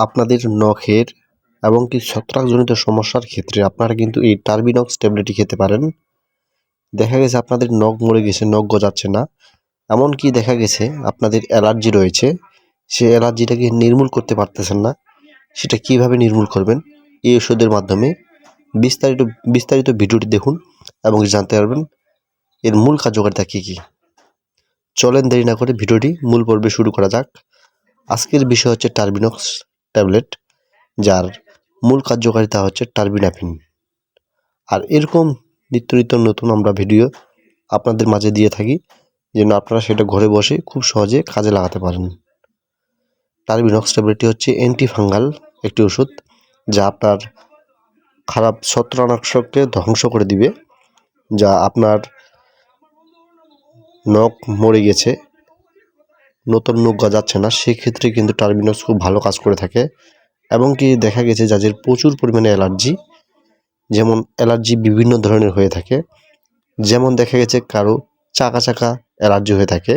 আপনাদের নখের এবং কি ছত্রাকজনিত সমস্যার ক্ষেত্রে আপনারা কিন্তু এই টার্বিনক্স ট্যাবলেটটি খেতে পারেন। দেখা গেছে আপনাদের নখ মরে গেছে, নখ গজাচ্ছে না। এমনকি দেখা গেছে আপনাদের অ্যালার্জি রয়েছে, সে অ্যালার্জিটাকে নির্মূল করতে পারতেছেন না। সেটা কীভাবে নির্মূল করবেন? এই ওষুধের মাধ্যমে বিস্তারিত বিস্তারিত ভিডিওটি দেখুন এবং জানতে পারবেন এর মূল কার্যকারিতা কী কী। চলেন দেরি না করে ভিডিওটি মূল পর্বে শুরু করা যাক। আজকের বিষয় হচ্ছে টার্বিনক্স। ট্যাবলেট, যার মূল কার্যকারিতা হচ্ছে টার্বিনাফিন। আর এরকম নিত্য নিত্য নতুন আমরা ভিডিও আপনাদের মাঝে দিয়ে থাকি, যেন আপনারা সেটা ঘরে বসে খুব সহজে কাজে লাগাতে পারেন। টার্বিনক্স ট্যাবলেটটি হচ্ছে অ্যান্টি ফাঙ্গাল একটি ওষুধ, যা আপনার খারাপ ছত্রাকনাশককে ধ্বংস করে দিবে, যা আপনার নখ মরে গেছে নতুন নখ গজাচ্ছে না, সেক্ষেত্রে কিন্তু টার্বিনক্স খুব ভালো কাজ করে থাকে। এবং কি দেখা গেছে, যাদের প্রচুর পরিমাণে অ্যালার্জি যেমন অ্যালার্জি বিভিন্ন ধরনের হয়ে থাকে, যেমন দেখা গেছে কারও চাকা চাকা অ্যালার্জি হয়ে থাকে,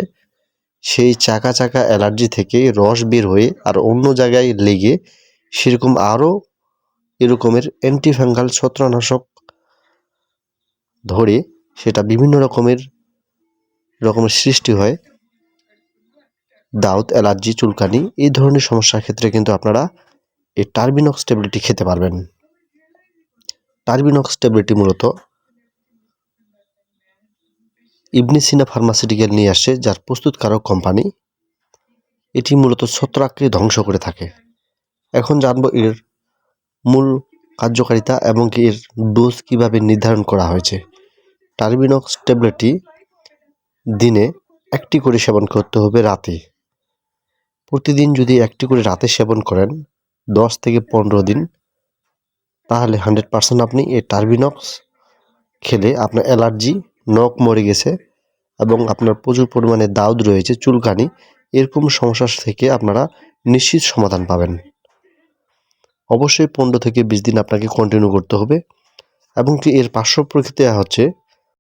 সেই চাকা চাকা অ্যালার্জি থেকে রস বের হয়ে আর অন্য জায়গায় লেগে সেরকম আরও এরকমের অ্যান্টিফ্যাঙ্গাল ছত্রাকনাশক ধরে সেটা বিভিন্ন রকমের রকমের সৃষ্টি হয়। দাউদ অ্যালার্জি, চুলকানি, এই ধরনের সমস্যার ক্ষেত্রে কিন্তু আপনারা এই টার্বিনক্স ট্যাবলেটটি খেতে পারবেন। টার্বিনক্স ট্যাবলেটটি মূলত ইবনে সিনা ফার্মাসিউটিক্যাল নিয়ে আসে, যার প্রস্তুতকারক কোম্পানি। এটি মূলত ছত্রাককে ধ্বংস করে থাকে। এখন জানব এর মূল কার্যকারিতা এবং এর ডোজ কীভাবে নির্ধারণ করা হয়েছে। টার্বিনক্স ট্যাবলেটটি দিনে একটি করে সেবন করতে হবে রাতে। প্রতিদিন যদি একটি করে রাতে সেবন করেন, দশ থেকে পনেরো দিন, তাহলে হান্ড্রেড পার্সেন্ট আপনি এই টার্বিনক্স খেলে আপনার অ্যালার্জি, নখ মরে গেছে এবং আপনার প্রচুর পরিমাণে দাউদ রয়েছে, চুলকানি, এরকম সমস্যা থেকে আপনারা নিশ্চিত সমাধান পাবেন। অবশ্যই পনেরো থেকে বিশ দিন আপনাকে কন্টিনিউ করতে হবে এবং কি এর পার্শ্ব প্রক্রিয়া হচ্ছে